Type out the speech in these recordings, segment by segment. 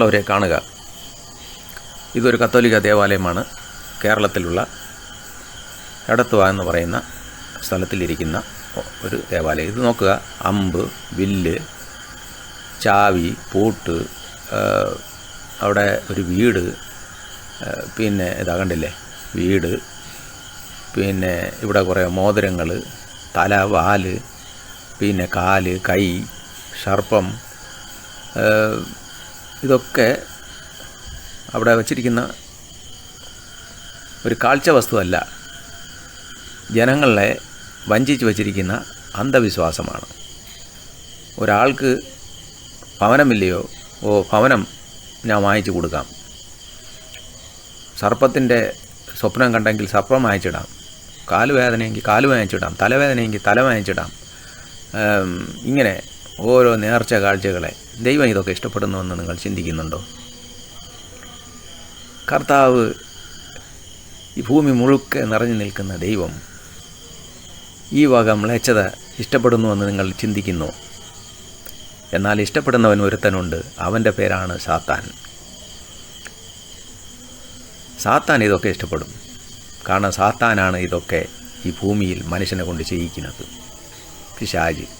പ്രിയമുള്ളവരെ കാണുക. ഇതൊരു കത്തോലിക്ക ദേവാലയമാണ്. കേരളത്തിലുള്ള എടത്തുവ എന്ന് പറയുന്ന സ്ഥലത്തിലിരിക്കുന്ന ഒരു ദേവാലയം. ഇത് നോക്കുക. അമ്പ് വില്ല് ചാവി പൂട്ട് അവിടെ ഒരു വീട് പിന്നെ ഇതാ കണ്ടില്ലേ? വീട് പിന്നെ ഇവിടെ കുറേ മോതിരങ്ങൾ തല വാൽ പിന്നെ കാൽ കൈ സർപ്പം ആ, ഇതൊക്കെ അവിടെ വച്ചിരിക്കുന്ന ഒരു കാഴ്ച വസ്തുവല്ല. ജനങ്ങളെ വഞ്ചിച്ച് വച്ചിരിക്കുന്ന അന്ധവിശ്വാസമാണ്. ഒരാൾക്ക് ഭവനമില്ലയോ? ഓ ഭവനം ഞാൻ വാങ്ങിച്ചു കൊടുക്കാം. സർപ്പത്തിന്റെ സ്വപ്നം കണ്ടെങ്കിൽ സർപ്പം വാങ്ങിച്ചിടാം. കാലുവേദനയെങ്കിൽ കാൽ വാങ്ങിച്ചിടാം. തലവേദനയെങ്കിൽ തല വാങ്ങിച്ചിടാം. ഇങ്ങനെ ഓരോ നേർച്ച കാഴ്ചകളെ ദൈവം ഇതൊക്കെ ഇഷ്ടപ്പെടുന്നുവെന്ന് നിങ്ങൾ ചിന്തിക്കുന്നുണ്ടോ? കർത്താവ് ഈ ഭൂമി മുഴുക്കെ നിറഞ്ഞു നിൽക്കുന്ന ദൈവം ഈ വക മ്ലേച്ഛത ഇഷ്ടപ്പെടുന്നുവെന്ന് നിങ്ങൾ ചിന്തിക്കുന്നു. എന്നാൽ ഇഷ്ടപ്പെടുന്നവൻ ഒരുത്തനുണ്ട്. അവന്റെ പേരാണ് സാത്താൻ. സാത്താൻ ഇതൊക്കെ ഇഷ്ടപ്പെടും. കാരണം സാത്താനാണ് ഇതൊക്കെ ഈ ഭൂമിയിൽ മനുഷ്യനെ കൊണ്ട് ചെയ്യിക്കുന്നത്. പിശാജ്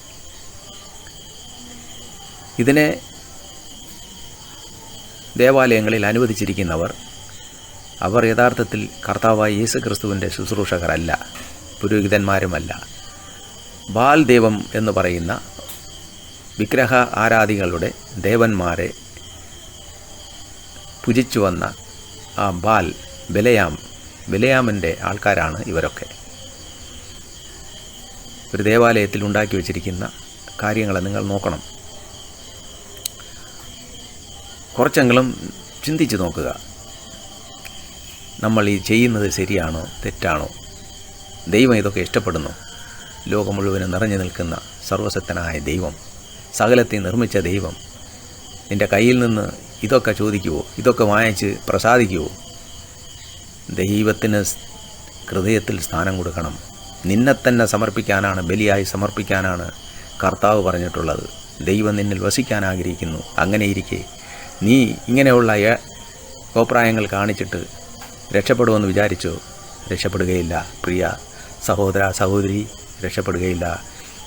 ഇതിനെ ദേവാലയങ്ങളിൽ അനുവദിച്ചിരിക്കുന്നവർ അവർ യഥാർത്ഥത്തിൽ കർത്താവായ യേശു ക്രിസ്തുവിന്റെ ശുശ്രൂഷകരല്ല പുരോഹിതന്മാരുമല്ല. ബാൽ ദൈവം എന്ന് പറയുന്ന വിഗ്രഹ ആരാധികളുടെ ദേവന്മാരെ പുജിച്ചു വന്ന ആ ബാൽ ബലയാം ബലയാമിന്റെ ആൾക്കാരാണ് ഇവരൊക്കെ. ഒരു ദേവാലയത്തിൽ ഉണ്ടാക്കി വച്ചിരിക്കുന്ന കാര്യങ്ങളെ നിങ്ങൾ നോക്കണം. കുറച്ചെങ്കിലും ചിന്തിച്ച് നോക്കുക. നമ്മൾ ഈ ചെയ്യുന്നത് ശരിയാണോ തെറ്റാണോ? ദൈവം ഇതൊക്കെ ഇഷ്ടപ്പെടുന്നു. ലോകം മുഴുവനും നിറഞ്ഞു നിൽക്കുന്ന സർവശക്തനായ ദൈവം സകലത്തെ നിർമ്മിച്ച ദൈവം. നിന്റെ കയ്യിൽ നിന്ന് ഇതൊക്കെ ചോദിക്കുവോ? ഇതൊക്കെ വാങ്ങിച്ച് പ്രസാദിക്കുവോ? ദൈവത്തിന് ഹൃദയത്തിൽ സ്ഥാനം കൊടുക്കണം. നിന്നെ തന്നെ സമർപ്പിക്കാനാണ് ബലിയായി സമർപ്പിക്കാനാണ് കർത്താവ് പറഞ്ഞിട്ടുള്ളത്. ദൈവം നിന്നിൽ വസിക്കാൻ ആഗ്രഹിക്കുന്നു. അങ്ങനെ ഇരിക്കെ നീ ഇങ്ങനെയുള്ള കോപ്രായങ്ങൾ കാണിച്ചിട്ട് രക്ഷപ്പെടുമെന്ന് വിചാരിച്ചു? രക്ഷപ്പെടുകയില്ല. പ്രിയ സഹോദര സഹോദരി രക്ഷപ്പെടുകയില്ല.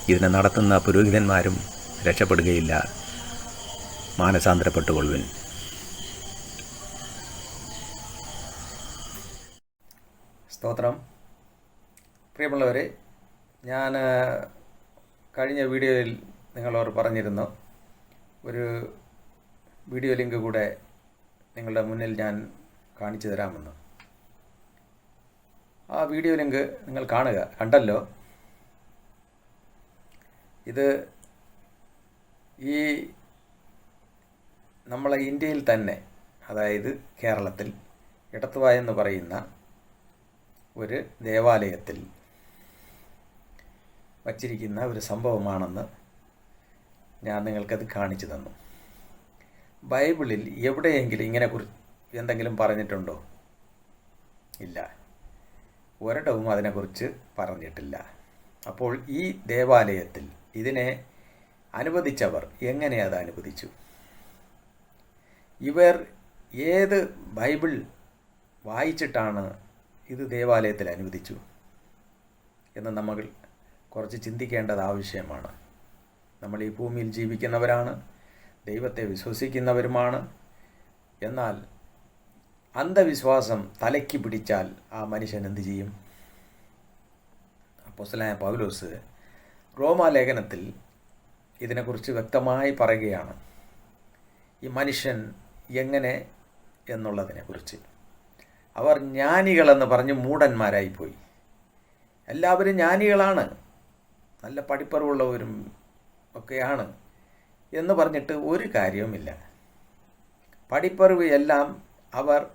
ഇതിനെ നടത്തുന്ന പുരോഹിതന്മാരും രക്ഷപ്പെടുകയില്ല. മാനസാന്തരപ്പെട്ടുകൊള്ളുവിൻ. സ്തോത്രം. പ്രിയമുള്ളവരെ ഞാൻ കഴിഞ്ഞ വീഡിയോയിൽ നിങ്ങളോട് പറഞ്ഞിരുന്നു. ഒരു വീഡിയോ ലിങ്ക് കൂടെ നിങ്ങളുടെ മുന്നിൽ ഞാൻ കാണിച്ചു തരാമെന്ന്. ആ വീഡിയോ ലിങ്ക് നിങ്ങൾ കാണുക. കണ്ടല്ലോ? ഇത് ഈ നമ്മളെ ഇന്ത്യയിൽ തന്നെ അതായത് കേരളത്തിൽ ഇടത്തുവ എന്ന് പറയുന്ന ഒരു ദേവാലയത്തിൽ വച്ചിരിക്കുന്ന ഒരു സംഭവമാണെന്ന് ഞാൻ നിങ്ങൾക്കത് കാണിച്ചു തന്നു. ബൈബിളിൽ എവിടെയെങ്കിലും ഇങ്ങനെ കുറി എന്തെങ്കിലും പറഞ്ഞിട്ടുണ്ടോ? ഇല്ല. ഒരിടവും അതിനെക്കുറിച്ച് പറഞ്ഞിട്ടില്ല. അപ്പോൾ ഈ ദേവാലയത്തിൽ ഇതിനെ അനുവദിച്ചവർ എങ്ങനെ അത് അനുവദിച്ചു? ഇവർ ഏത് ബൈബിൾ വായിച്ചിട്ടാണ് ഇത് ദേവാലയത്തിൽ അനുവദിച്ചു? എന്ന് നമ്മൾ കുറച്ച് ചിന്തിക്കേണ്ടത് ആവശ്യമാണ്. നമ്മൾ ഈ ഭൂമിയിൽ ജീവിക്കുന്നവരാണ്. ദൈവത്തെ വിശ്വസിക്കുന്നവരുമാണ്. എന്നാൽ അന്ധവിശ്വാസം തലയ്ക്ക് പിടിച്ചാൽ ആ മനുഷ്യൻ എന്ത് ചെയ്യും? അപ്പോസ്തലനായ പൗലോസ് റോമാലേഖനത്തിൽ ഇതിനെക്കുറിച്ച് വ്യക്തമായി പറയുകയാണ്. ഈ മനുഷ്യൻ എങ്ങനെ എന്നുള്ളതിനെക്കുറിച്ച്. അവർ ജ്ഞാനികളെന്ന് പറഞ്ഞ് മൂടന്മാരായിപ്പോയി എല്ലാവരും ജ്ഞാനികളാണ്. നല്ല പഠിപ്പറിവുള്ളവരും ഒക്കെയാണ്. എന്ന് പറഞ്ഞിട്ട് ഒരു കാര്യവുമില്ല. പഠിപ്പറിവ് എല്ലാം അവർ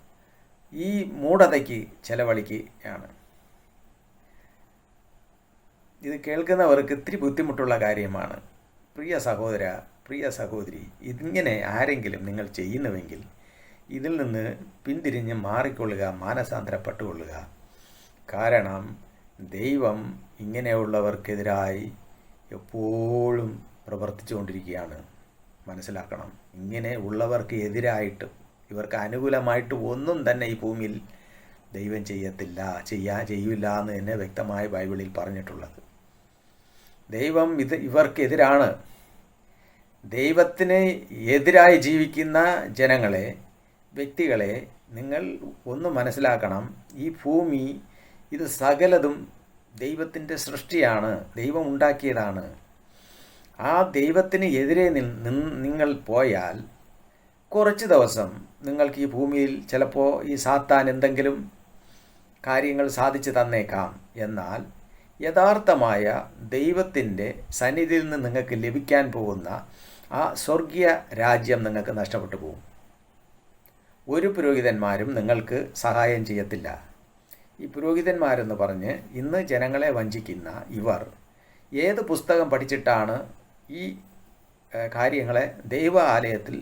ഈ മൂഢതയ്ക്ക് ചെലവഴിക്കുകയാണ്. ഇത് കേൾക്കുന്നവർക്ക് ഇത്തിരി ബുദ്ധിമുട്ടുള്ള കാര്യമാണ്. പ്രിയ സഹോദര പ്രിയ സഹോദരി ഇതിങ്ങനെ ആരെങ്കിലും നിങ്ങൾ ചെയ്യുന്നുവെങ്കിൽ ഇതിൽ നിന്ന് പിന്തിരിഞ്ഞ് മാറിക്കൊള്ളുക മാനസാന്തരപ്പെട്ടുകൊള്ളുക. കാരണം ദൈവം ഇങ്ങനെയുള്ളവർക്കെതിരായി എപ്പോഴും പ്രവർത്തിച്ചുകൊണ്ടിരിക്കുകയാണ്. മനസ്സിലാക്കണം. ഇങ്ങനെ ഉള്ളവർക്ക് എതിരായിട്ട് ഇവർക്ക് അനുകൂലമായിട്ട് ഒന്നും തന്നെ ഈ ഭൂമിയിൽ ദൈവം ചെയ്യത്തില്ല ചെയ്യാ ചെയ്യില്ല എന്ന് തന്നെ വ്യക്തമായ ബൈബിളിൽ പറഞ്ഞിട്ടുള്ളത്. ദൈവം ഇത് ഇവർക്കെതിരാണ്. ദൈവത്തിന് എതിരായി ജീവിക്കുന്ന ജനങ്ങളെ വ്യക്തികളെ നിങ്ങൾ ഒന്ന് മനസ്സിലാക്കണം. ഈ ഭൂമി ഇത് സകലതും ദൈവത്തിന്റെ സൃഷ്ടിയാണ്. ദൈവം ഉണ്ടാക്കിയതാണ്. ആ ദൈവത്തിന് എതിരെ നിങ്ങൾ പോയാൽ കുറച്ച് ദിവസം നിങ്ങൾക്ക് ഈ ഭൂമിയിൽ ചിലപ്പോൾ ഈ സാത്താൻ എന്തെങ്കിലും കാര്യങ്ങൾ സാധിച്ചു തന്നേക്കാം. എന്നാൽ യഥാർത്ഥമായ ദൈവത്തിന്റെ സന്നിധിയിൽ നിന്ന് നിങ്ങൾക്ക് ലഭിക്കാൻ പോകുന്ന ആ സ്വർഗീയ രാജ്യം നിങ്ങൾക്ക് നഷ്ടപ്പെട്ടു പോകും. ഒരു പുരോഹിതന്മാരും നിങ്ങൾക്ക് സഹായം ചെയ്യത്തില്ല. ഈ പുരോഹിതന്മാരെന്ന് പറഞ്ഞ് ഇന്ന് ജനങ്ങളെ വഞ്ചിക്കുന്ന ഇവർ ഏത് പുസ്തകം പഠിച്ചിട്ടാണ് ഈ കാര്യങ്ങളെ ദൈവ ആലയത്തിൽ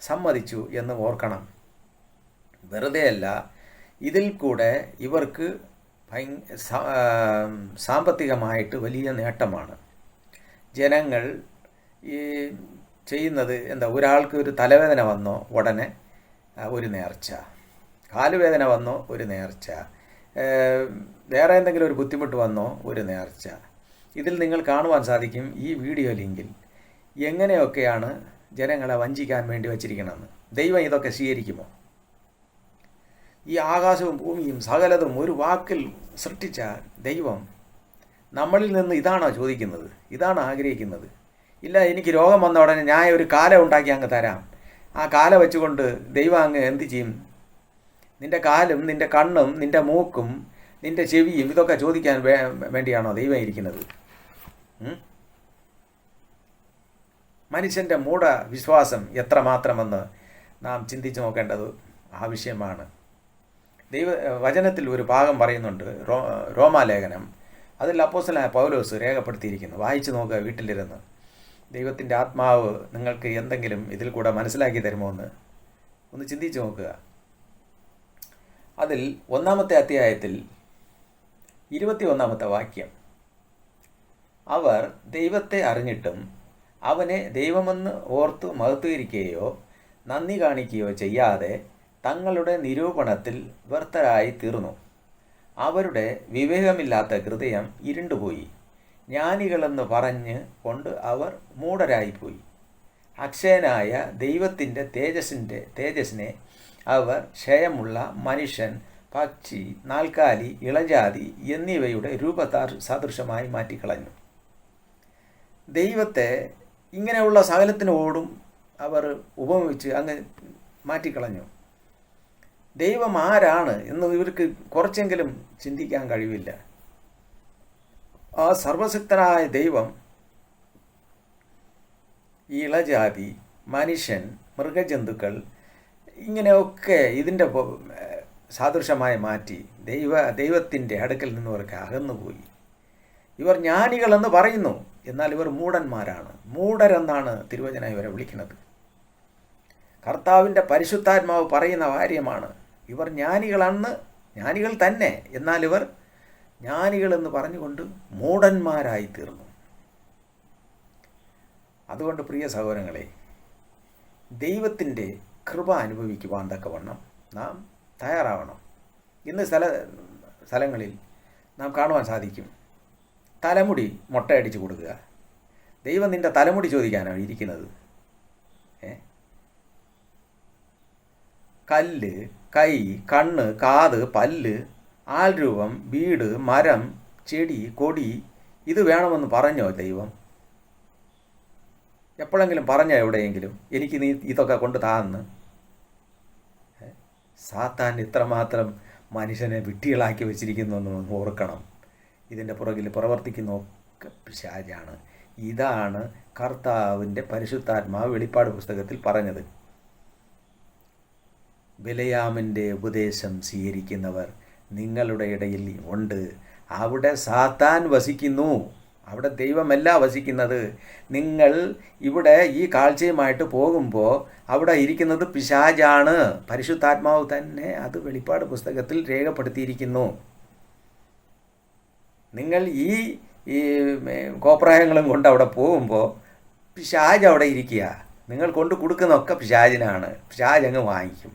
സമ്മതിച്ചു എന്ന് ഓർക്കണം. വെറുതെയല്ല ഇതിൽ കൂടെ ഇവർക്ക് സാമ്പത്തികമായിട്ട് വലിയ നേട്ടമാണ്. ജനങ്ങൾ ഈ ചെയ്യുന്നത് എന്താ ഒരാൾക്ക് ഒരു തലവേദന വന്നോ ഉടനെ ഒരു നേർച്ച. കാലുവേദന വന്നോ ഒരു നേർച്ച. വേറെ എന്തെങ്കിലും ഒരു ബുദ്ധിമുട്ട് വന്നോ ഒരു നേർച്ച. ഇതിൽ നിങ്ങൾ കാണുവാൻ സാധിക്കും ഈ വീഡിയോ ലിങ്കിൽ എങ്ങനെയൊക്കെയാണ് ജനങ്ങളെ വഞ്ചിക്കാൻ വേണ്ടി വച്ചിരിക്കണമെന്ന് ദൈവം ഇതൊക്കെ സ്വീകരിക്കുമോ? ഈ ആകാശവും ഭൂമിയും സകലതും ഒരു വാക്കിൽ സൃഷ്ടിച്ച ദൈവം നമ്മളിൽ നിന്ന് ഇതാണോ ചോദിക്കുന്നത്? ഇതാണോ ആഗ്രഹിക്കുന്നത്? ഇല്ല എനിക്ക് രോഗം വന്ന ഉടനെ ഞാൻ ഒരു കാല ഉണ്ടാക്കി അങ്ങ് തരാം. ആ കാല വെച്ചുകൊണ്ട് ദൈവം അങ്ങ് എന്ത് ചെയ്യും? നിന്റെ കാലും നിന്റെ കണ്ണും നിന്റെ മൂക്കും നിന്റെ ചെവിയും ഇതൊക്കെ ചോദിക്കാൻ വേണ്ടിയാണോ ദൈവം ഇരിക്കുന്നത്? മനുഷ്യന്റെ മൂഢ വിശ്വാസം എത്രമാത്രമെന്ന് നാം ചിന്തിച്ചു നോക്കേണ്ടത് ആവശ്യമാണ്. ദൈവ വചനത്തിൽ ഒരു ഭാഗം പറയുന്നുണ്ട് റോ റോമാലേഖനം. അതിൽ അപ്പോസലായ പൗലോസ് രേഖപ്പെടുത്തിയിരിക്കുന്നു. വായിച്ചു നോക്കുക വീട്ടിലിരുന്ന്. ദൈവത്തിന്റെ ആത്മാവ് നിങ്ങൾക്ക് എന്തെങ്കിലും ഇതിൽ കൂടെ മനസ്സിലാക്കി തരുമോ എന്ന് ഒന്ന് ചിന്തിച്ചു നോക്കുക. അതിൽ ഒന്നാമത്തെ അധ്യായത്തിൽ ഇരുപത്തി ഒന്നാമത്തെ വാക്യം. അവർ ദൈവത്തെ അറിഞ്ഞിട്ടും അവനെ ദൈവമെന്ന് ഓർത്തു മഹത്വീകരിക്കുകയോ നന്ദി കാണിക്കുകയോ ചെയ്യാതെ തങ്ങളുടെ നിരൂപണത്തിൽ വ്യർത്ഥരായി തീർന്നു. അവരുടെ വിവേകമില്ലാത്ത ഹൃദയം ഇരുണ്ടുപോയി. ജ്ഞാനികളെന്ന് പറഞ്ഞ് കൊണ്ട് അവർ മൂഢരായിപ്പോയി. അക്ഷയനായ ദൈവത്തിന്റെ തേജസ്സിന്റെ തേജസ്സിനെ അവർ ക്ഷയമുള്ള മനുഷ്യൻ പക്ഷി നാൽക്കാലി ഇളജാതി എന്നിവയുടെ രൂപതാ സദൃശമായി മാറ്റിക്കളഞ്ഞു. ദൈവത്തെ ഇങ്ങനെയുള്ള സകലത്തിനോടും അവർ ഉപമിച്ച് അങ്ങ് മാറ്റിക്കളഞ്ഞു. ദൈവം ആരാണ് എന്ന് ഇവർക്ക് കുറച്ചെങ്കിലും ചിന്തിക്കാൻ കഴിവില്ല. ആ സർവശക്തനായ ദൈവം ഈ ഇളജാതി മനുഷ്യൻ മൃഗജന്തുക്കൾ ഇങ്ങനെയൊക്കെ ഇതിന്റെ സാദൃശ്യമായി മാറ്റി ദൈവ ദൈവത്തിന്റെ അടുക്കൽ നിന്നവർക്ക് അകന്നുപോയി. ഇവർ ജ്ഞാനികളെന്ന് പറയുന്നു. എന്നാൽ ഇവർ മൂടന്മാരാണ് മൂടരെന്നാണ് തിരുവചന ഇവരെ വിളിക്കുന്നത്. കർത്താവിന്റെ പരിശുദ്ധാത്മാവ് പറയുന്ന കാര്യമാണ് ഇവർ ജ്ഞാനികളാണ് ജ്ഞാനികൾ തന്നെ. എന്നാൽ ഇവർ ജ്ഞാനികളെന്ന് പറഞ്ഞുകൊണ്ട് മൂടന്മാരായി തീർന്നു. അതുകൊണ്ട് പ്രിയ സഹോദരങ്ങളെ ദൈവത്തിന്റെ കൃപ അനുഭവിക്കുവാൻ തക്കവണ്ണം നാം തയ്യാറാവണം. ഇന്ന് സ്ഥല സ്ഥലങ്ങളിൽ നാം കാണുവാൻ സാധിക്കും. തലമുടി മുട്ടയടിച്ച് കൊടുക്കുക. ദൈവം നിന്റെ തലമുടി ചോദിക്കാനാണ് ഇരിക്കുന്നത്. ഏ? കല്ല് കൈ കണ്ണ് കാത് പല്ല് ആൽരൂപം വീട് മരം ചെടി കൊടി ഇത് വേണമെന്ന് പറഞ്ഞോ ദൈവം? എപ്പോഴെങ്കിലും പറഞ്ഞോ എവിടെയെങ്കിലും? എനിക്ക് നീ ഇതൊക്കെ കൊണ്ട് താന്ന്. സാത്താൻ ഇത്രമാത്രം മനുഷ്യനെ വിട്ടികളാക്കി വെച്ചിരിക്കുന്നു എന്ന് ഓർക്കണം. ഇതിന്റെ പുറകിൽ പ്രവർത്തിക്കുന്ന ഒക്കെ പിശാചാണ്. ഇതാണ് കർത്താവിന്റെ പരിശുദ്ധാത്മാവ് വെളിപ്പാട് പുസ്തകത്തിൽ പറഞ്ഞത്. ബിലയാമിന്റെ ഉപദേശം സ്വീകരിക്കുന്നവർ നിങ്ങളുടെ ഇടയിൽ ഉണ്ട്. അവിടെ സാത്താൻ വസിക്കുന്നു. അവിടെ ദൈവമല്ല വസിക്കുന്നത്. നിങ്ങൾ ഇവിടെ ഈ കാഴ്ചയുമായിട്ട് പോകുമ്പോൾ അവിടെ ഇരിക്കുന്നത് പിശാജാണ് പരിശുദ്ധാത്മാവ് തന്നെ അത് വെളിപ്പാട് പുസ്തകത്തിൽ രേഖപ്പെടുത്തിയിരിക്കുന്നു. നിങ്ങൾ ഈ ഈ കോപ്രായങ്ങളും കൊണ്ട് അവിടെ പോകുമ്പോൾ പിശാജ് അവിടെ ഇരിക്കുക. നിങ്ങൾ കൊണ്ട് കൊടുക്കുന്നതൊക്കെ പിശാജിനാണ് പിശാജ് അങ്ങ് വാങ്ങിക്കും.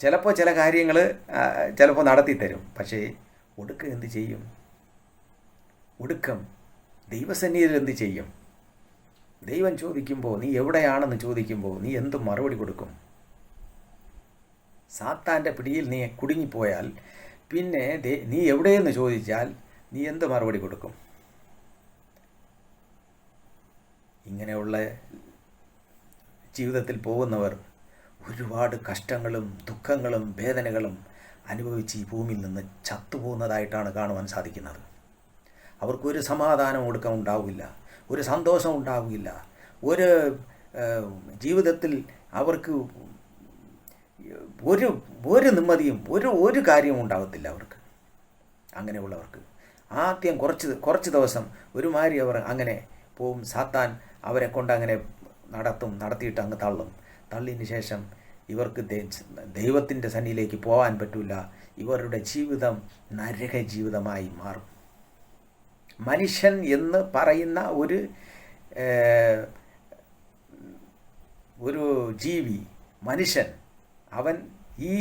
ചിലപ്പോൾ ചില കാര്യങ്ങൾ ചിലപ്പോൾ നടത്തി തരും പക്ഷേ കൊടുക്കുക എന്ത് ചെയ്യും? ഒടുക്കം ദൈവസന്നിധിയിൽ എന്ത് ചെയ്യും? ദൈവം ചോദിക്കുമ്പോൾ നീ എവിടെയാണെന്ന് ചോദിക്കുമ്പോൾ നീ എന്ത് മറുപടി കൊടുക്കും? സാത്താന്റെ പിടിയിൽ നീ കുടുങ്ങിപ്പോയാൽ പിന്നെ നീ എവിടെയെന്ന് ചോദിച്ചാൽ നീ എന്ത് മറുപടി കൊടുക്കും? ഇങ്ങനെയുള്ള ജീവിതത്തിൽ പോകുന്നവർ ഒരുപാട് കഷ്ടങ്ങളും ദുഃഖങ്ങളും വേദനകളും അനുഭവിച്ച് ഈ ഭൂമിയിൽ നിന്ന് ചത്തുപോകുന്നതായിട്ടാണ് കാണുവാൻ സാധിക്കുന്നത്. അവർക്കൊരു സമാധാനം കൊടുക്കാൻ ഉണ്ടാവില്ല ഒരു സന്തോഷം ഉണ്ടാവില്ല. ഒരു ജീവിതത്തിൽ അവർക്ക് ഒരു ഒരു നിമ്മതിയും ഒരു ഒരു കാര്യവും ഉണ്ടാകത്തില്ല അവർക്ക്. അങ്ങനെയുള്ളവർക്ക്. ആദ്യം കുറച്ച് കുറച്ച് ദിവസം ഒരുമാതിരി അവർ അങ്ങനെ പോവും. സാത്താൻ അവരെ കൊണ്ട് അങ്ങനെ നടത്തും നടത്തിയിട്ട് അങ്ങ് തള്ളും. തള്ളിയതിന് ശേഷം ഇവർക്ക് ദൈവത്തിന്റെ സന്നിയിലേക്ക് പോകാൻ പറ്റില്ല. ഇവരുടെ ജീവിതം നരക ജീവിതമായി മാറും. മനുഷ്യൻ എന്ന് പറയുന്ന ഒരു ഒരു ജീവി മനുഷ്യൻ അവൻ ഈ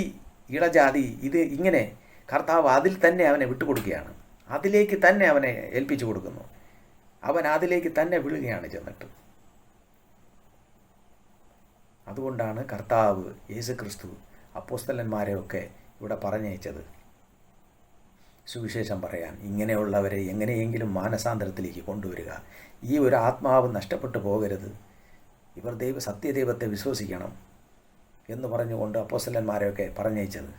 ഇടജാതി ഇത് ഇങ്ങനെ കർത്താവ് അതിൽ തന്നെ അവനെ വിട്ടുകൊടുക്കുകയാണ്. അതിലേക്ക് തന്നെ അവനെ ഏൽപ്പിച്ചു കൊടുക്കുന്നു. അവൻ അതിലേക്ക് തന്നെ വിളുകയാണ് ചെന്നിട്ട്. അതുകൊണ്ടാണ് കർത്താവ് യേശുക്രിസ്തു അപ്പോസ്തലന്മാരെയൊക്കെ ഇവിടെ പറഞ്ഞയച്ചത്. സുവിശേഷം പറയാൻ ഇങ്ങനെയുള്ളവരെ എങ്ങനെയെങ്കിലും മാനസാന്തരത്തിലേക്ക് കൊണ്ടുവരിക. ഈ ഒരു ആത്മാവ് നഷ്ടപ്പെട്ടു പോകരുത്. ഇവർ ദൈവ സത്യദൈവത്തെ വിശ്വസിക്കണം എന്ന് പറഞ്ഞുകൊണ്ട് അപ്പോസലന്മാരെയൊക്കെ പറഞ്ഞയച്ചത്.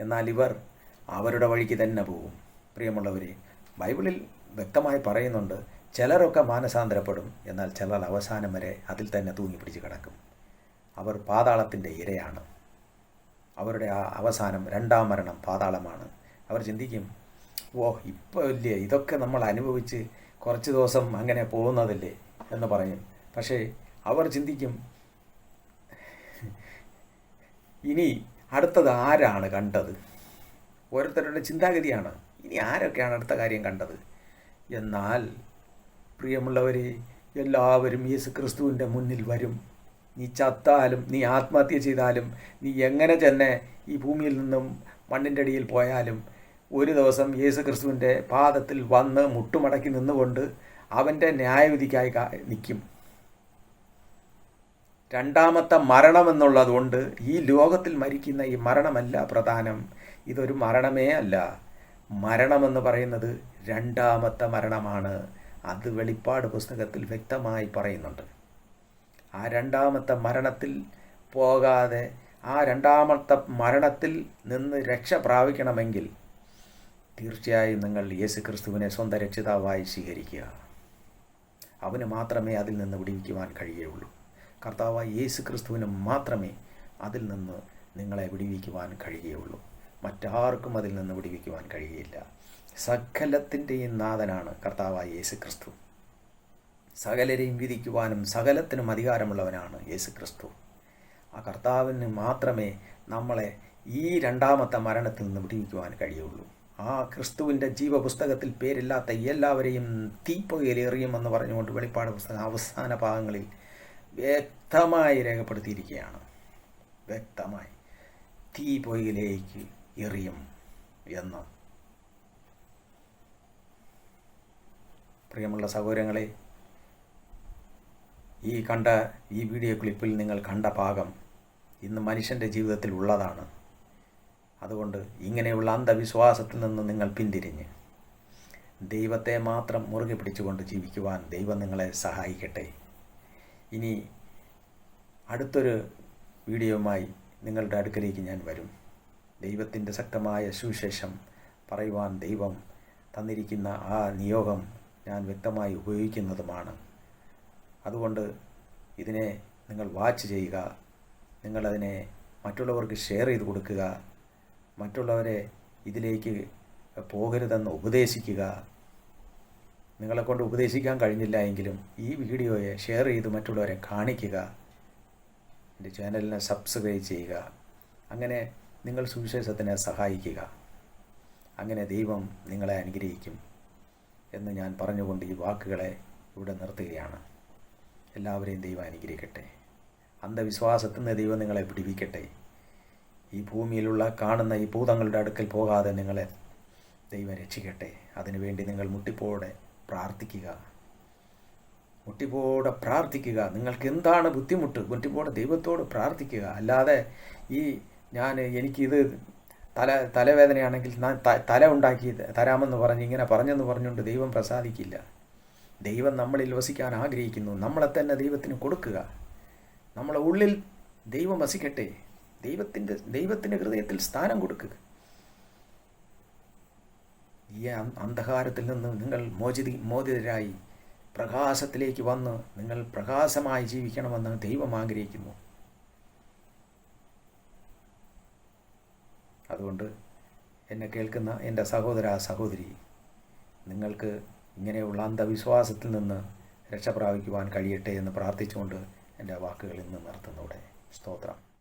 എന്നാൽ ഇവർ അവരുടെ വഴിക്ക് തന്നെ പോകും. പ്രിയമുള്ളവരെ ബൈബിളിൽ വ്യക്തമായി പറയുന്നുണ്ട് ചിലരൊക്കെ മാനസാന്തരപ്പെടും എന്നാൽ ചിലർ അവസാനം വരെ അതിൽ തന്നെ തൂങ്ങി പിടിച്ച് കിടക്കും. അവർ പാതാളത്തിന്റെ ഇരയാണ്. അവരുടെ ആ അവസാനം രണ്ടാം മരണം പാതാളമാണ്. അവർ ചിന്തിക്കും ഓ ഇപ്പോൾ ഇല്ലേ? ഇതൊക്കെ നമ്മൾ അനുഭവിച്ച് കുറച്ച് ദിവസം അങ്ങനെ പോകുന്നതല്ലേ? എന്ന് പറയും. പക്ഷേ അവർ ചിന്തിക്കും ഇനി അടുത്തത് ആരാണ് കണ്ടത്? ഓരോരുത്തരുടെ ചിന്താഗതിയാണ്. ഇനി ആരൊക്കെയാണ് അടുത്ത കാര്യം കണ്ടത്? എന്നാൽ പ്രിയമുള്ളവരെ എല്ലാവരും യേശു ക്രിസ്തുവിന്റെ മുന്നിൽ വരും. നീ ചത്താലും നീ ആത്മഹത്യ ചെയ്താലും നീ എങ്ങനെ തന്നെ ഈ ഭൂമിയിൽ നിന്നും മണ്ണിന്റെ അടിയിൽ പോയാലും ഒരു ദിവസം യേശു ക്രിസ്തുവിന്റെ പാദത്തിൽ വന്ന് മുട്ടുമടക്കി നിന്നുകൊണ്ട് അവന്റെ ന്യായവിധിക്കായി നിൽക്കും രണ്ടാമത്തെ മരണമെന്നുള്ളതുകൊണ്ട് ഈ ലോകത്തിൽ മരിക്കുന്ന ഈ മരണമല്ല പ്രധാനം. ഇതൊരു മരണമേ അല്ല. മരണമെന്ന് പറയുന്നത് രണ്ടാമത്തെ മരണമാണ്. അത് വെളിപ്പാട് പുസ്തകത്തിൽ വ്യക്തമായി പറയുന്നുണ്ട്. ആ രണ്ടാമത്തെ മരണത്തിൽ പോകാതെ ആ രണ്ടാമത്തെ മരണത്തിൽ നിന്ന് രക്ഷ പ്രാപിക്കണമെങ്കിൽ തീർച്ചയായും നിങ്ങൾ യേശു ക്രിസ്തുവിനെ സ്വന്തം രക്ഷിതാവായി സ്വീകരിക്കുക. അവന് മാത്രമേ അതിൽ നിന്ന് വിടിവിക്കുവാൻ കഴിയുകയുള്ളൂ. കർത്താവായ യേശു ക്രിസ്തുവിന് മാത്രമേ അതിൽ നിന്ന് നിങ്ങളെ വിടിവിക്കുവാൻ കഴിയുകയുള്ളൂ. മറ്റാർക്കും അതിൽ നിന്ന് വിടിവിക്കുവാൻ കഴിയുകയില്ല സകലത്തിന്റെയും നാഥനാണ് കർത്താവായ യേശു ക്രിസ്തു സകലരെയും വിധിക്കുവാനും സകലത്തിനും അധികാരമുള്ളവനാണ് യേശു ക്രിസ്തു ആ കർത്താവിന് മാത്രമേ നമ്മളെ ഈ രണ്ടാമത്തെ മരണത്തിൽ നിന്ന് വിടിവിക്കുവാൻ കഴിയുള്ളൂ. ആ ക്രിസ്തുവിന്റെ ജീവപുസ്തകത്തിൽ പേരില്ലാത്ത എല്ലാവരെയും തീപ്പുകയിലെറിയുമെന്ന് പറഞ്ഞുകൊണ്ട് വെളിപ്പാട് പുസ്തകം അവസാന ഭാഗങ്ങളിൽ വ്യക്തമായി രേഖപ്പെടുത്തിയിരിക്കുകയാണ്. വ്യക്തമായി. തീ പൊയ്യിലേക്ക് എറിയും എന്ന്. പ്രിയമുള്ള സഹോദരങ്ങളെ ഈ കണ്ട ഈ വീഡിയോ ക്ലിപ്പിൽ നിങ്ങൾ കണ്ട ഭാഗം ഇന്ന് മനുഷ്യന്റെ ജീവിതത്തിൽ ഉള്ളതാണ്. അതുകൊണ്ട് ഇങ്ങനെയുള്ള അന്ധവിശ്വാസത്തിൽ നിന്ന് നിങ്ങൾ പിന്തിരിഞ്ഞ് ദൈവത്തെ മാത്രം മുറുകെ പിടിച്ചുകൊണ്ട് ജീവിക്കുവാൻ ദൈവം നിങ്ങളെ സഹായിക്കട്ടെ. ഇനി അടുത്തൊരു വീഡിയോയുമായി നിങ്ങളുടെ അടുക്കലേക്ക് ഞാൻ വരും. ദൈവത്തിന്റെ ശക്തമായ സുവിശേഷം പറയുവാൻ ദൈവം തന്നിരിക്കുന്ന ആ നിയോഗം ഞാൻ വ്യക്തമായി ഉപയോഗിക്കുന്നതുമാണ്. അതുകൊണ്ട് ഇതിനെ നിങ്ങൾ വാച്ച് ചെയ്യുക. നിങ്ങളതിനെ മറ്റുള്ളവർക്ക് ഷെയർ ചെയ്ത് കൊടുക്കുക. മറ്റുള്ളവരെ ഇതിലേക്ക് പോകരുതെന്ന് ഉപദേശിക്കുക. നിങ്ങളെക്കൊണ്ട് ഉപദേശിക്കാൻ കഴിഞ്ഞില്ല എങ്കിലും ഈ വീഡിയോയെ ഷെയർ ചെയ്ത് മറ്റുള്ളവരെ കാണിക്കുക. എന്റെ ചാനലിനെ സബ്സ്ക്രൈബ് ചെയ്യുക. അങ്ങനെ നിങ്ങൾ സുവിശേഷത്തിനെ സഹായിക്കുക. അങ്ങനെ ദൈവം നിങ്ങളെ അനുഗ്രഹിക്കും എന്ന് ഞാൻ പറഞ്ഞുകൊണ്ട് ഈ വാക്കുകളെ ഇവിടെ നിർത്തുകയാണ്. എല്ലാവരെയും ദൈവം അനുഗ്രഹിക്കട്ടെ. അന്ധവിശ്വാസത്തിൽ നിന്ന് ദൈവം നിങ്ങളെ പിടിപ്പിക്കട്ടെ. ഈ ഭൂമിയിലുള്ള കാണുന്ന ഈ ഭൂതങ്ങളുടെ അടുക്കൽ പോകാതെ നിങ്ങളെ ദൈവം രക്ഷിക്കട്ടെ. അതിനുവേണ്ടി നിങ്ങൾ മുട്ടിപ്പോടെ പ്രാർത്ഥിക്കുക. മുട്ടിപ്പോടെ പ്രാർത്ഥിക്കുക. നിങ്ങൾക്ക് എന്താണ് ബുദ്ധിമുട്ട്? മുട്ടിപ്പോടെ ദൈവത്തോട് പ്രാർത്ഥിക്കുക. അല്ലാതെ ഈ ഞാൻ എനിക്കിത് തല തലവേദനയാണെങ്കിൽ ഞാൻ തല ഉണ്ടാക്കി തരാമെന്ന് പറഞ്ഞ് ഇങ്ങനെ പറഞ്ഞെന്ന് പറഞ്ഞുകൊണ്ട് ദൈവം പ്രസാദിക്കില്ല. ദൈവം നമ്മളിൽ വസിക്കാൻ ആഗ്രഹിക്കുന്നു. നമ്മളെ തന്നെ ദൈവത്തിന് കൊടുക്കുക. നമ്മളെ ഉള്ളിൽ ദൈവം വസിക്കട്ടെ. ദൈവത്തിന്റെ ദൈവത്തിന്റെ ഹൃദയത്തിൽ സ്ഥാനം കൊടുക്കുക ഈ അന്ധകാരത്തിൽ നിന്ന് നിങ്ങൾ മോചിതി മോചിതരായി പ്രകാശത്തിലേക്ക് വന്ന് നിങ്ങൾ പ്രകാശമായി ജീവിക്കണമെന്ന് ദൈവം ആഗ്രഹിക്കുന്നു. അതുകൊണ്ട് എന്നെ കേൾക്കുന്ന എന്റെ സഹോദര സഹോദരി നിങ്ങൾക്ക് ഇങ്ങനെയുള്ള അന്ധവിശ്വാസത്തിൽ നിന്ന് രക്ഷ പ്രാപിക്കുവാൻ കഴിയട്ടെ എന്ന് പ്രാർത്ഥിച്ചുകൊണ്ട് എന്റെ വാക്കുകളിൽ നിന്ന് നിർത്തുന്നവിടെ സ്തോത്രം.